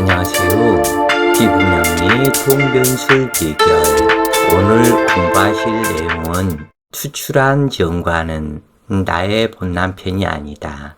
안녕하세요. 비분명리 통변술 비결. 오늘 공부하실 내용은 투출한 정과는 나의 본남편이 아니다.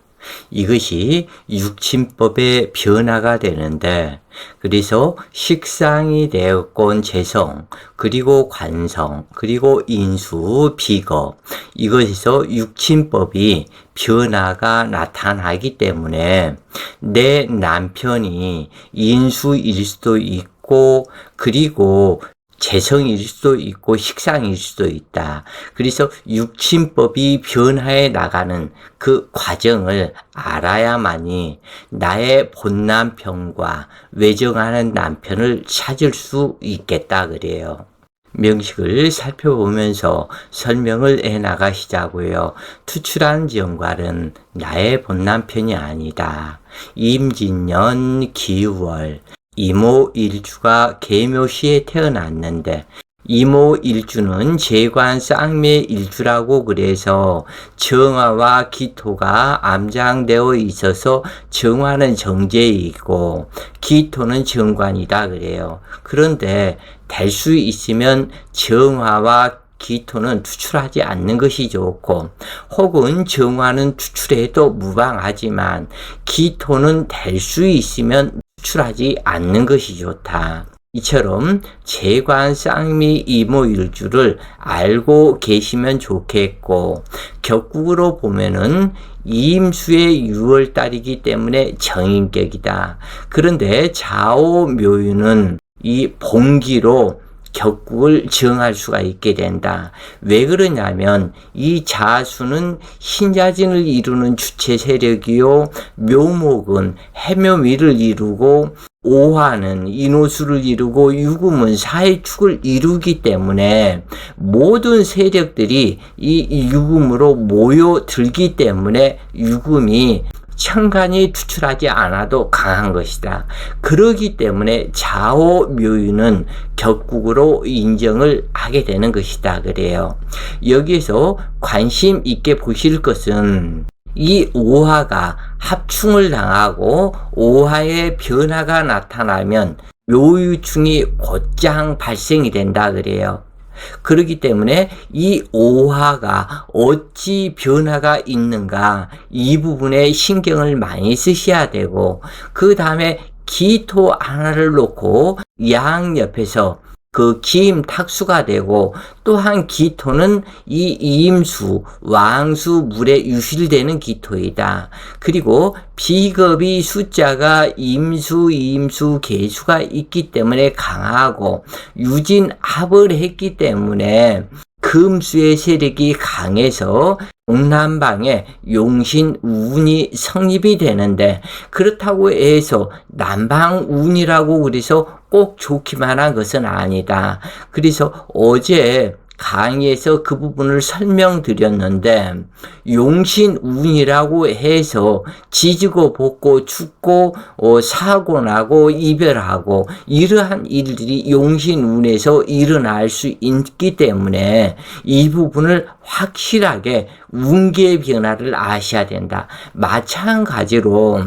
이것이 육친법의 변화가 되는데 그래서 식상이 되었건 재성 그리고 관성 그리고 인수 비거. 이것에서 육친법이 변화가 나타나기 때문에 내 남편이 인수일 수도 있고 그리고 재성일 수도 있고 식상일 수도 있다. 그래서 육친법이 변화해 나가는 그 과정을 알아야만이 나의 본남편과 외정하는 남편을 찾을 수 있겠다 그래요. 명식을 살펴보면서 설명을 해 나가시자고요. 투출한 정괄은 나의 본남편이 아니다. 임진년 기월 이모 일주가 계묘시에 태어났는데 이모 일주는 재관 쌍매 일주라고 그래서 정화와 기토가 암장되어 있어서 정화는 정제이고 기토는 정관이다 그래요. 그런데 될 수 있으면 정화와 기토는 투출하지 않는 것이 좋고 혹은 정화는 투출해도 무방하지만 기토는 될 수 있으면 추출하지 않는 것이 좋다. 이처럼 재관 쌍미 이모일주를 알고 계시면 좋겠고 격국으로 보면은 이임수의 6월달이기 때문에 정인격이다. 그런데 좌오묘유는 이 봉기로 격국을 정할 수가 있게 된다. 왜 그러냐면 이 자수는 신자진을 이루는 주체 세력이요 묘목은 해묘미를 이루고 오화는 인호수를 이루고 유금은 사회축을 이루기 때문에 모든 세력들이 이 유금으로 모여들기 때문에 유금이 천간이 투출하지 않아도 강한 것이다. 그러기 때문에 좌오 묘유는 격국으로 인정을 하게 되는 것이다. 그래요. 여기에서 관심 있게 보실 것은 이 오화가 합충을 당하고 오화의 변화가 나타나면 묘유충이 곧장 발생이 된다 그래요. 그렇기 때문에 이 오화가 어찌 변화가 있는가 이 부분에 신경을 많이 쓰셔야 되고 그 다음에 기토 하나를 놓고 양 옆에서 그 기임 탁수가 되고 또한 기토는 이 임수, 왕수 물에 유실되는 기토이다. 그리고 비겁이 숫자가 임수, 임수, 개수가 있기 때문에 강하고 유진 합을 했기 때문에 금수의 세력이 강해서 동남방에 용신 운이 성립이 되는데 그렇다고 해서 남방 운이라고 그래서 꼭 좋기만 한 것은 아니다. 그래서 어제 강의에서 그 부분을 설명드렸는데 용신운이라고 해서 지지고 볶고 죽고 어, 사고 나고 이별하고 이러한 일들이 용신운에서 일어날 수 있기 때문에 이 부분을 확실하게 운기의 변화를 아셔야 된다. 마찬가지로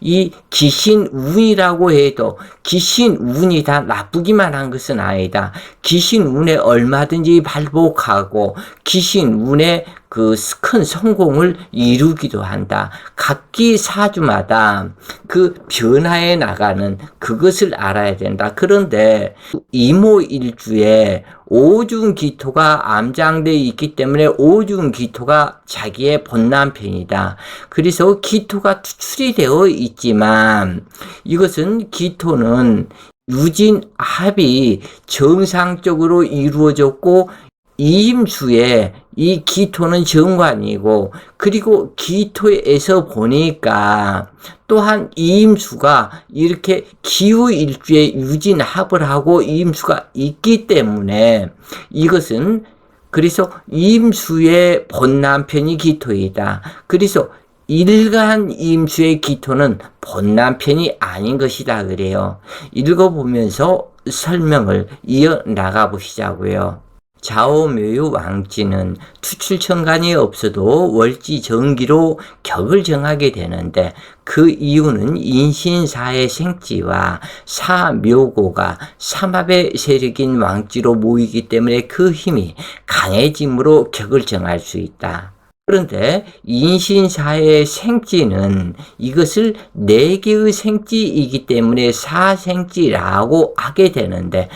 이 기신운이라고 해도 기신운이 다 나쁘기만 한 것은 아니다. 기신운에 얼마든지 발복하고 기신운에 그 큰 성공을 이루기도 한다. 각기 사주마다 그 변화해 나가는 그것을 알아야 된다. 그런데 이모일주에 오중 기토가 암장되어 있기 때문에 오중 기토가 자기의 본남편이다. 그래서 기토가 투출이 되어 있지만 이것은 기토는 유진 합이 정상적으로 이루어졌고 이임수에 이 기토는 정관이고 그리고 기토에서 보니까 또한 이임수가 이렇게 기후 일주에 유진합을 하고 이임수가 있기 때문에 이것은 그래서 임수의 본남편이 기토이다. 그래서 일간 임수의 기토는 본남편이 아닌 것이다 그래요. 읽어보면서 설명을 이어 나가 보시자고요. 좌우묘유 왕지는 투출천간이 없어도 월지 정기로 격을 정하게 되는데 그 이유는 인신사의 생지와 사묘고가 삼합의 세력인 왕지로 모이기 때문에 그 힘이 강해짐으로 격을 정할 수 있다. 그런데 인신사의 생지는 이것을 네 개의 생지이기 때문에 사생지라고 하게 되는데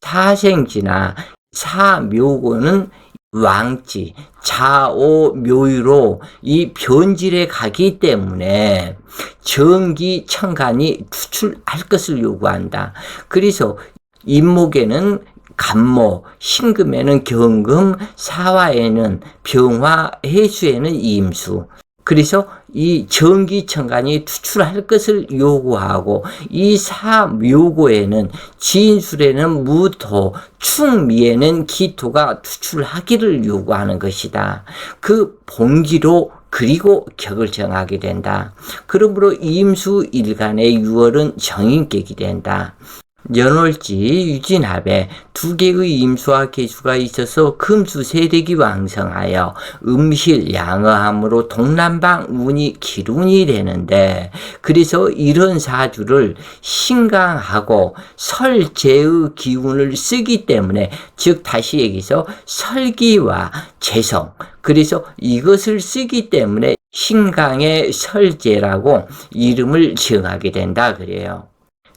사생지나 사묘고는 왕지, 좌오묘유로 이 변질에 가기 때문에 정기 천간이 투출할 것을 요구한다. 그래서 임목에는 간모, 신금에는 경금, 사화에는 병화, 해수에는 임수. 그래서 이 전기천간이 투출할 것을 요구하고 이 사묘고에는 진술에는 무토, 충미에는 기토가 투출하기를 요구하는 것이다. 그 봉기로 그리고 격을 정하게 된다. 그러므로 임수 일간의 유월은 정인격이 된다. 연월지 유진합에 두 개의 임수와 개수가 있어서 금수 세력이 왕성하여 음실 양어함으로 동남방 운이 기운이 되는데 그래서 이런 사주를 신강하고 설제의 기운을 쓰기 때문에 즉 다시 얘기해서 설기와 재성 그래서 이것을 쓰기 때문에 신강의 설제라고 이름을 지어하게 된다 그래요.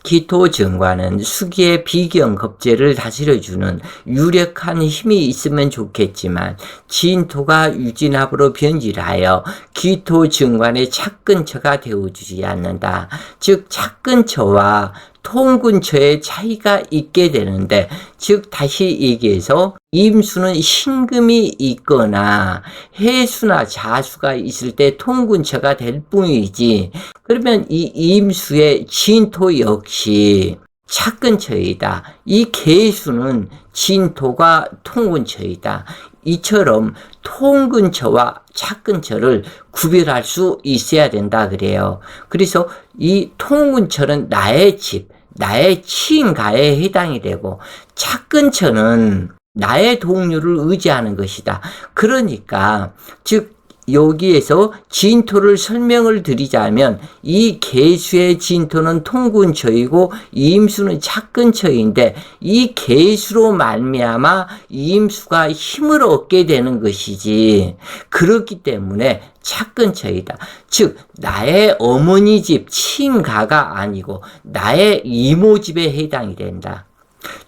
기토 정관은 수기의 비경 겁제를 다스려주는 유력한 힘이 있으면 좋겠지만 진토가 유진합으로 변질하여 기토 정관의 착근처가 되어주지 않는다. 즉 착근처와 통근처에 차이가 있게 되는데 즉 다시 얘기해서 임수는 신금이 있거나 해수나 자수가 있을 때 통근처가 될 뿐이지 그러면 이 임수의 진토 역시 착근처이다. 이 개수는 진토가 통근처이다. 이처럼 통근처와 착근처를 구별할 수 있어야 된다 그래요. 그래서 이 통근처는 나의 집, 나의 친가에 해당이 되고 착근처는 나의 동료를 의지하는 것이다. 그러니까 즉 여기에서 진토를 설명을 드리자면 이 개수의 진토는 통근처이고 임수는 착근처인데 이 개수로 말미암아 임수가 힘을 얻게 되는 것이지 그렇기 때문에 착근처이다. 즉 나의 어머니 집 친가가 아니고 나의 이모 집에 해당이 된다.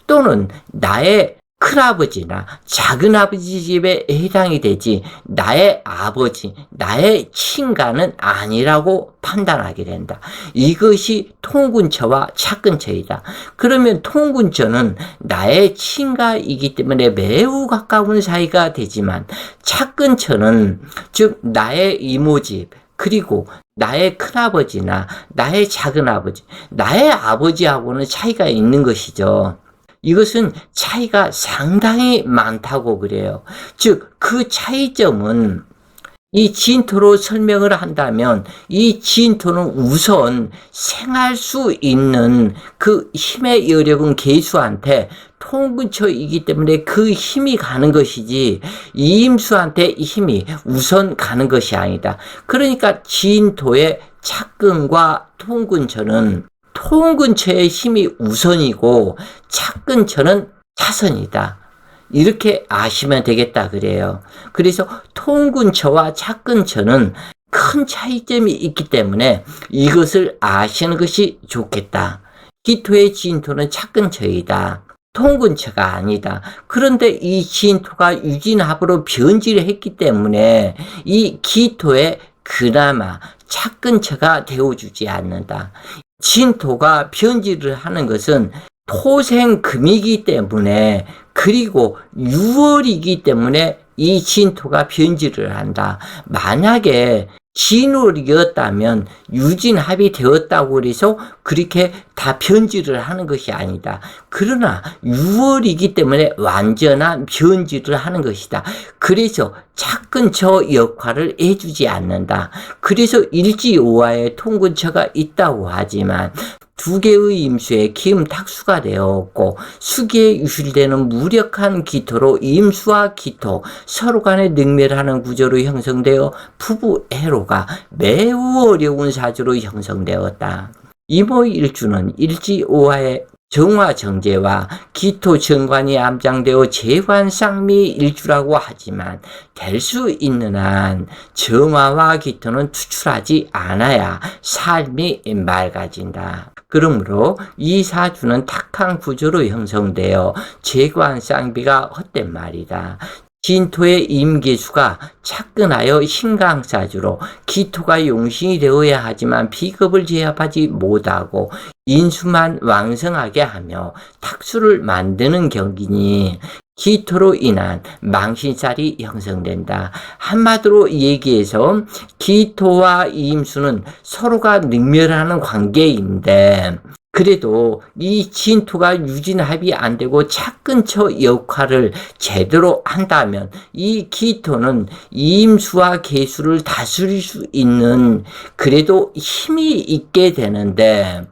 또는 나의 큰아버지나 작은아버지 집에 해당이 되지 나의 아버지, 나의 친가는 아니라고 판단하게 된다. 이것이 통근처와 착근처이다. 그러면 통근처는 나의 친가이기 때문에 매우 가까운 사이가 되지만 착근처는 즉 나의 이모집 그리고 나의 큰아버지나 나의 작은아버지, 나의 아버지하고는 차이가 있는 것이죠. 이것은 차이가 상당히 많다고 그래요. 즉, 그 차이점은 이 진토로 설명을 한다면 이 진토는 우선 생할 수 있는 그 힘의 여력은 개수한테 통근처이기 때문에 그 힘이 가는 것이지 이임수한테 힘이 우선 가는 것이 아니다. 그러니까 진토의 착근과 통근처는 통 근처의 힘이 우선이고 차 근처는 차선이다. 이렇게 아시면 되겠다 그래요. 그래서 통 근처와 차 근처는 큰 차이점이 있기 때문에 이것을 아시는 것이 좋겠다. 기토의 진토는 차 근처이다. 통 근처가 아니다. 그런데 이 진토가 유진합으로 변질을 했기 때문에 이 기토에 그나마 차근처가 되어주지 않는다. 진토가 변질을 하는 것은 토생금이기 때문에 그리고 6월이기 때문에 이 진토가 변질을 한다. 만약에 진월이었다면 유진합이 되었다고 해서 그렇게 다 변질을 하는 것이 아니다. 그러나 6월이기 때문에 완전한 변질을 하는 것이다. 그래서 차근처 역할을 해주지 않는다. 그래서 일지오화에 통근처가 있다고 하지만 두 개의 임수에 기음 탁수가 되었고 수기에 유실되는 무력한 기토로 임수와 기토 서로 간에 능멸하는 구조로 형성되어 부부 애로가 매우 어려운 사주로 형성되었다. 이모 일주는 일지오화의 정화 정제와 기토 정관이 암장되어 재관 쌍미 일주라고 하지만 될 수 있는 한 정화와 기토는 투출하지 않아야 삶이 맑아진다. 그러므로 이 사주는 탁한 구조로 형성되어 재관 쌍비가 헛된 말이다. 진토의 임계수가 차근하여 신강사주로 기토가 용신이 되어야 하지만 비겁을 제압하지 못하고 인수만 왕성하게 하며 탁수를 만드는 경기니 기토로 인한 망신살이 형성된다. 한마디로 얘기해서 기토와 임수는 서로가 능멸하는 관계인데 그래도 이 진토가 유진합이 안 되고 차근처 역할을 제대로 한다면 이 기토는 임수와 개수를 다스릴 수 있는 그래도 힘이 있게 되는데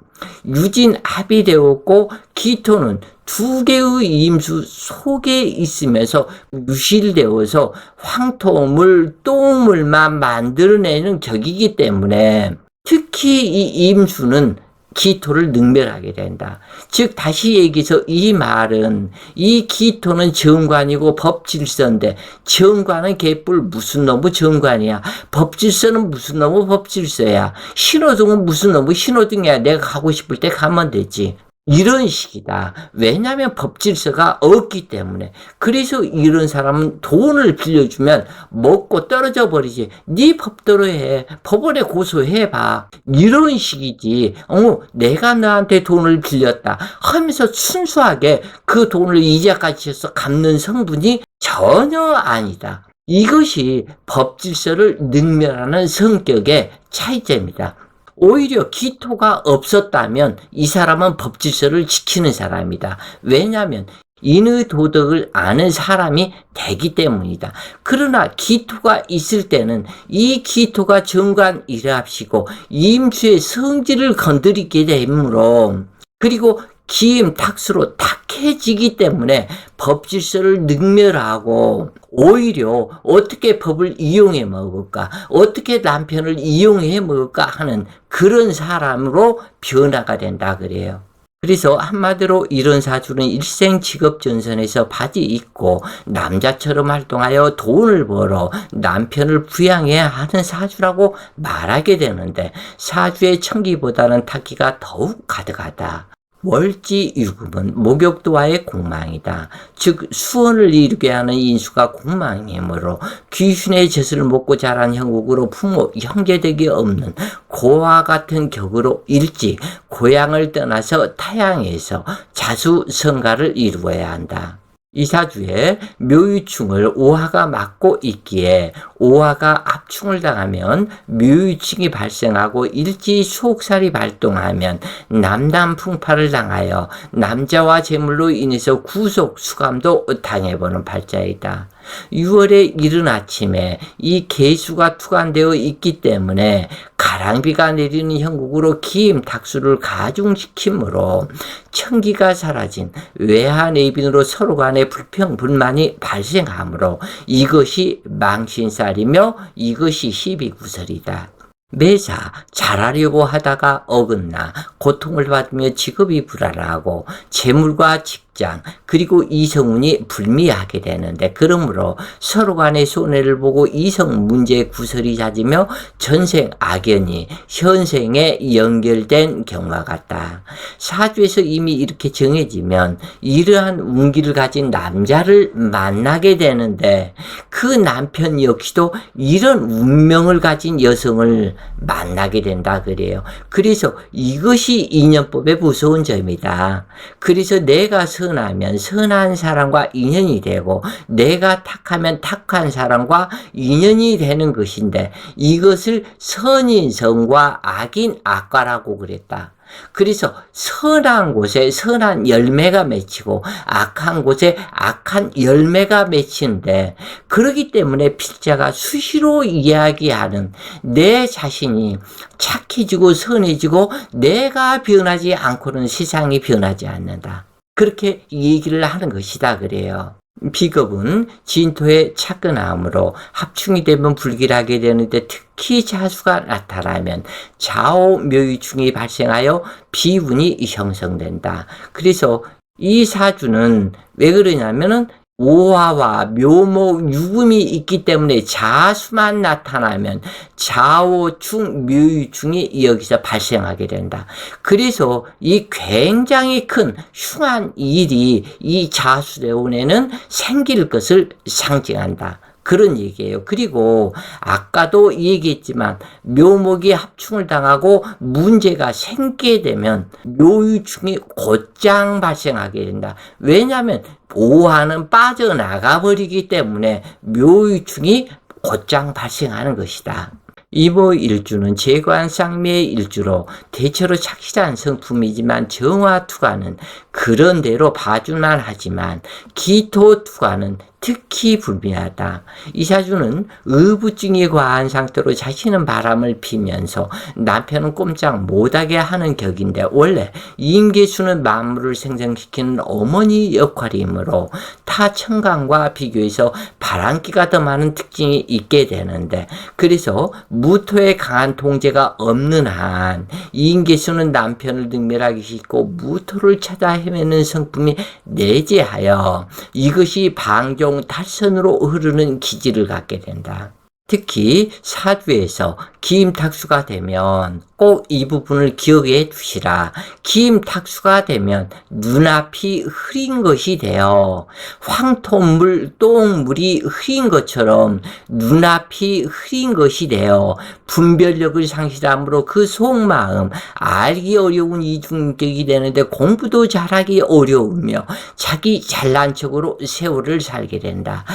유진합이 되었고 기토는 두 개의 임수 속에 있으면서 유실되어서 황토물, 똥물만 만들어내는 격이기 때문에 특히 이 임수는 기토를 능멸하게 된다. 즉 다시 얘기해서 이 말은 이 기토는 정관이고 법질서인데 정관은 개뿔 무슨 놈의 정관이야. 법질서는 무슨 놈의 법질서야. 신호등은 무슨 놈의 신호등이야. 내가 가고 싶을 때 가면 되지. 이런 식이다. 왜냐하면 법 질서가 없기 때문에. 그래서 이런 사람은 돈을 빌려주면 먹고 떨어져 버리지. 네 법대로 해. 법원에 고소해봐. 이런 식이지. 어, 내가 너한테 돈을 빌렸다. 하면서 순수하게 그 돈을 이자까지 해서 갚는 성분이 전혀 아니다. 이것이 법 질서를 능멸하는 성격의 차이점이다. 오히려 기토가 없었다면 이 사람은 법질서를 지키는 사람이다. 왜냐하면 인의 도덕을 아는 사람이 되기 때문이다. 그러나 기토가 있을 때는 이 기토가 정관 일합시고 임수의 성질을 건드리게 되므로 그리고 기임 탁수로 탁해지기 때문에 법 질서를 능멸하고 오히려 어떻게 법을 이용해 먹을까 어떻게 남편을 이용해 먹을까 하는 그런 사람으로 변화가 된다 그래요. 그래서 한마디로 이런 사주는 일생 직업 전선에서 바지 입고 남자처럼 활동하여 돈을 벌어 남편을 부양해야 하는 사주라고 말하게 되는데 사주의 청기보다는 타기가 더욱 가득하다. 월지 유금은 목욕도와의 공망이다. 즉 수원을 이루게 하는 인수가 공망이므로 귀신의 젖을 먹고 자란 형국으로 부모 형제되기 없는 고와 같은 격으로 일찍 고향을 떠나서 타양에서 자수성가를 이루어야 한다. 이사주에 묘유충을 오화가 맡고 있기에 오화가 압충을 당하면 묘유충이 발생하고 일지 수옥살이 발동하면 남남 풍파를 당하여 남자와 재물로 인해서 구속 수감도 당해보는 발자이다. 6월의 이른 아침에 이 개수가 투간되어 있기 때문에 가랑비가 내리는 형국으로 기임 탁수를 가중시키므로 청기가 사라진 외하 내빈으로 서로 간의 불평 불만이 발생하므로 이것이 망신살이며 이것이 시비구설이다. 매사 잘하려고 하다가 어긋나 고통을 받으며 직업이 불안하고 재물과 직 장 그리고 이성운이 불미하게 되는데 그러므로 서로 간의 손해를 보고 이성 문제 구설이 잦으며 전생 악연이 현생에 연결된 경우와 같다. 사주에서 이미 이렇게 정해지면 이러한 운기를 가진 남자를 만나게 되는데 그 남편 역시도 이런 운명을 가진 여성을 만나게 된다 그래요. 그래서 이것이 인연법의 무서운 점이다. 그래서 내가 선하면 선한 사람과 인연이 되고 내가 탁하면 탁한 사람과 인연이 되는 것인데 이것을 선인성과 악인 악과라고 그랬다. 그래서 선한 곳에 선한 열매가 맺히고 악한 곳에 악한 열매가 맺히는데 그러기 때문에 필자가 수시로 이야기하는 내 자신이 착해지고 선해지고 내가 변하지 않고는 세상이 변하지 않는다. 그렇게 얘기를 하는 것이다 그래요. 비겁은 진토의 차근함으로 합충이 되면 불길하게 되는데 특히 자수가 나타나면 좌오 묘유충이 발생하여 비운이 형성된다. 그래서 이 사주는 왜 그러냐면은 오화와 묘목 유금이 있기 때문에 자수만 나타나면 좌오충 묘유충이 여기서 발생하게 된다. 그래서 이 굉장히 큰 흉한 일이 이 자수대운에는 생길 것을 상징한다. 그런 얘기예요. 그리고 아까도 얘기했지만 묘목이 합충을 당하고 문제가 생기게 되면 묘유충이 곧장 발생하게 된다. 왜냐하면 보호하는 빠져나가 버리기 때문에 묘유충이 곧장 발생하는 것이다. 이모 일주는 재관 쌍미의 일주로 대체로 착실한 성품이지만 정화 투과는 그런 대로 봐주만 하지만 기토 투과는 특히 불미하다. 이 사주는 의부증이 과한 상태로 자신은 바람을 피면서 남편은 꼼짝 못하게 하는 격인데 원래 임계수는 만물을 생성시키는 어머니 역할이므로 타 청강과 비교해서 바람기가 더 많은 특징이 있게 되는데 그래서 무토의 강한 통제가 없는 한 임계수는 남편을 능멸하기 쉽고 무토를 찾아 헤매는 성품이 내재하여 이것이 방종 탈선으로 흐르는 기질을 갖게 된다. 특히 사주에서 기임탁수가 되면 꼭 이 부분을 기억해 두시라. 기임탁수가 되면 눈앞이 흐린 것이 되어 황토물, 똥물이 흐린 것처럼 눈앞이 흐린 것이 되어 분별력을 상실함으로 그 속마음 알기 어려운 이중격이 되는데 공부도 잘하기 어려우며 자기 잘난 척으로 세월을 살게 된다.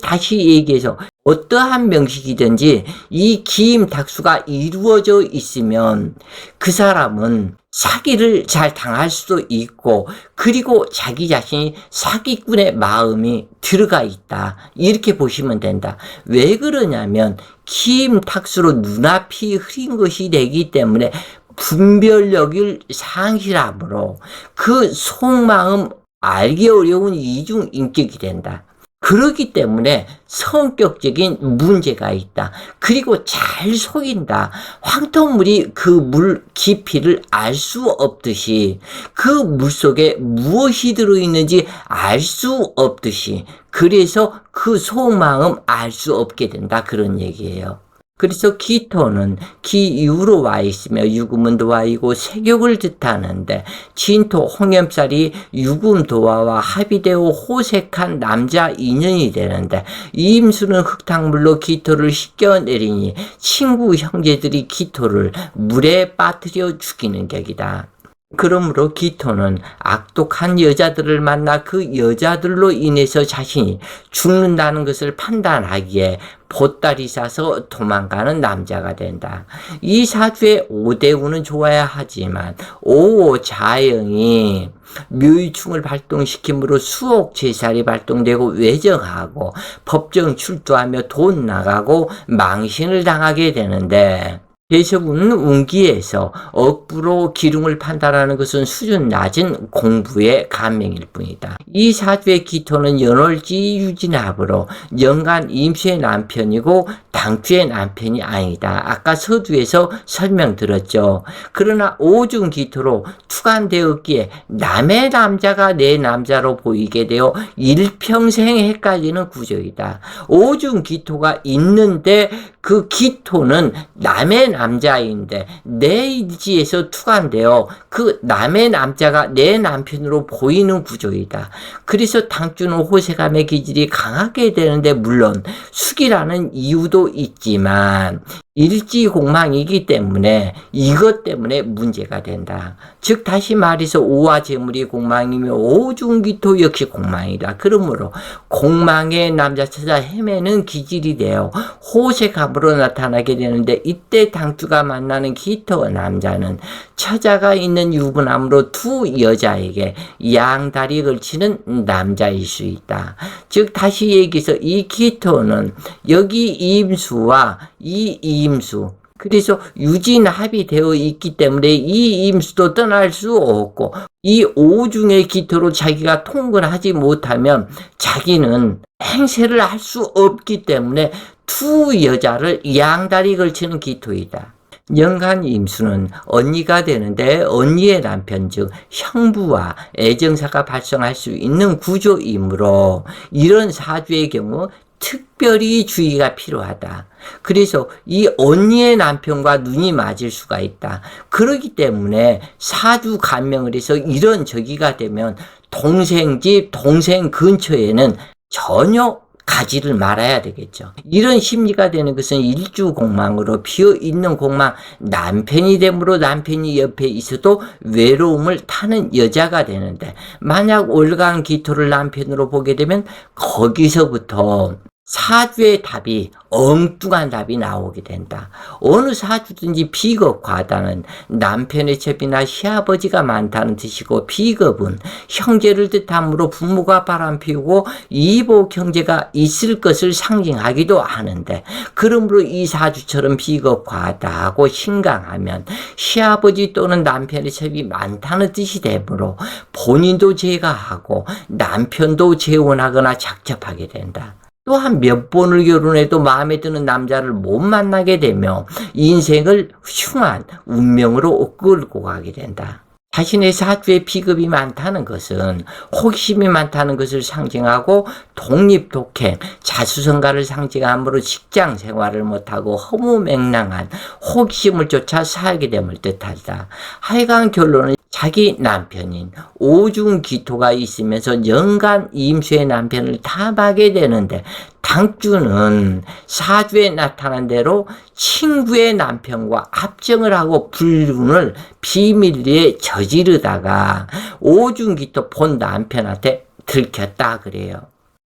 다시 얘기해서 어떠한 명식이든지 이 기임 닥수가 이루어져 있으면 그 사람은 사기를 잘 당할 수도 있고 그리고 자기 자신이 사기꾼의 마음이 들어가 있다. 이렇게 보시면 된다. 왜 그러냐면 기임 탁수로 눈앞이 흐린 것이 되기 때문에 분별력을 상실함으로 그 속마음 알기 어려운 이중 인격이 된다. 그러기 때문에 성격적인 문제가 있다. 그리고 잘 속인다. 황토물이 그 물 깊이를 알 수 없듯이 그 물 속에 무엇이 들어있는지 알 수 없듯이 그래서 그 속마음 알 수 없게 된다. 그런 얘기예요. 그래서 기토는 기 이후로 와 있으며 유금은 도화이고 세격을 뜻하는데 진토 홍염살이 유금 도화와 합의되어 호색한 남자 인연이 되는데 임수는 흙탕물로 기토를 씻겨내리니 친구 형제들이 기토를 물에 빠뜨려 죽이는 격이다. 그러므로 기토는 악독한 여자들을 만나 그 여자들로 인해서 자신이 죽는다는 것을 판단하기에 보따리 싸서 도망가는 남자가 된다. 이 사주의 오대우는 좋아야 하지만 오자영이 묘유충을 발동시킴으로 수옥 제살이 발동되고 외정하고 법정 출두하며 돈 나가고 망신을 당하게 되는데 대셔군 운기에서 억부로 기둥을 판단하는 것은 수준 낮은 공부의 감명일 뿐이다. 이 사주의 기토는 연월지 유진합으로 연간 임수의 남편이고 당주의 남편이 아니다. 아까 서두에서 설명드렸죠. 그러나 오중 기토로 투간되었기에 남의 남자가 내 남자로 보이게 되어 일평생 헷갈리는 구조이다. 오중 기토가 있는데 그 기토는 남의 남자인데 내 의지에서 투간되어 그 남의 남자가 내 남편으로 보이는 구조이다. 그래서 당주는 호세감의 기질이 강하게 되는데 물론 숙이라는 이유도 있지만 일지공망이기 때문에 이것 때문에 문제가 된다. 즉 다시 말해서 오와 재물이 공망이며 오중기토 역시 공망이다. 그러므로 공망의 남자 찾아 헤매는 기질이 되어 호색함으로 나타나게 되는데 이때 당주가 만나는 기토 남자는 처자가 있는 유부남으로 두 여자에게 양다리 걸치는 남자일 수 있다. 즉 다시 얘기해서 이 기토는 여기 임수와 이 임수 그래서 유진합이 되어 있기 때문에 이 임수도 떠날 수 없고 이 오중의 기토로 자기가 통근하지 못하면 자기는 행세를 할 수 없기 때문에 두 여자를 양다리 걸치는 기토이다. 연간 임수는 언니가 되는데 언니의 남편 즉 형부와 애정사가 발생할 수 있는 구조이므로 이런 사주의 경우 특별히 주의가 필요하다. 그래서 이 언니의 남편과 눈이 맞을 수가 있다. 그러기 때문에 사주 감명을 해서 이런 저기가 되면 동생 집, 동생 근처에는 전혀 가지를 말아야 되겠죠. 이런 심리가 되는 것은 일주 공망으로 비어 있는 공망, 남편이 되므로 남편이 옆에 있어도 외로움을 타는 여자가 되는데, 만약 올간 기토를 남편으로 보게 되면 거기서부터 사주의 답이 엉뚱한 답이 나오게 된다. 어느 사주든지 비겁 과다는 남편의 첩이나 시아버지가 많다는 뜻이고 비겁은 형제를 뜻하므로 부모가 바람피우고 이복 형제가 있을 것을 상징하기도 하는데 그러므로 이 사주처럼 비겁 과다하고 신강하면 시아버지 또는 남편의 첩이 많다는 뜻이 되므로 본인도 제가하고 남편도 재혼하거나 작접하게 된다. 또한 몇 번을 결혼해도 마음에 드는 남자를 못 만나게 되며 인생을 흉한 운명으로 끌고 가게 된다. 자신의 사주에 비급이 많다는 것은 호기심이 많다는 것을 상징하고 독립 독행, 자수성가를 상징하므로 직장 생활을 못하고 허무맹랑한 호기심을 쫓아 살게 됨을 뜻하다. 하여간 결론은 자기 남편인 오중기토가 있으면서 연간 임수의 남편을 탐하게 되는데 당주는 사주에 나타난 대로 친구의 남편과 합정을 하고 불륜을 비밀리에 저지르다가 오중기토 본 남편한테 들켰다 그래요.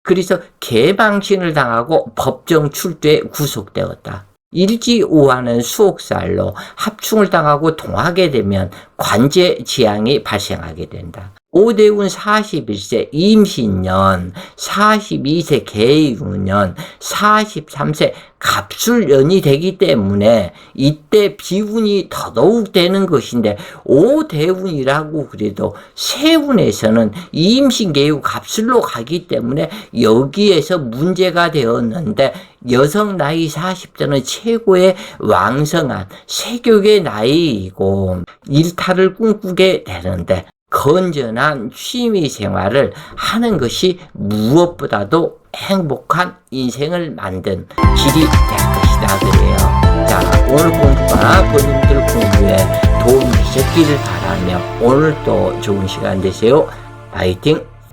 그래서 개방신을 당하고 법정 출두에 구속되었다. 일지오하는 수옥살로 합충을 당하고 동하게 되면 관제 지향이 발생하게 된다. 오대운 41세 임신년, 42세 개유년, 43세 갑술년이 되기 때문에 이때 비운이 더더욱 되는 것인데 오대운이라고 그래도 세운에서는 임신개유 갑술로 가기 때문에 여기에서 문제가 되었는데 여성 나이 40대는 최고의 왕성한 세교의 나이이고 일탈을 꿈꾸게 되는데 건전한 취미 생활을 하는 것이 무엇보다도 행복한 인생을 만든 길이 될 것이다 그래요. 자 오늘 공부가 본인들 공부에 도움이 되셨기를 바라며 오늘 또 좋은 시간 되세요. 파이팅!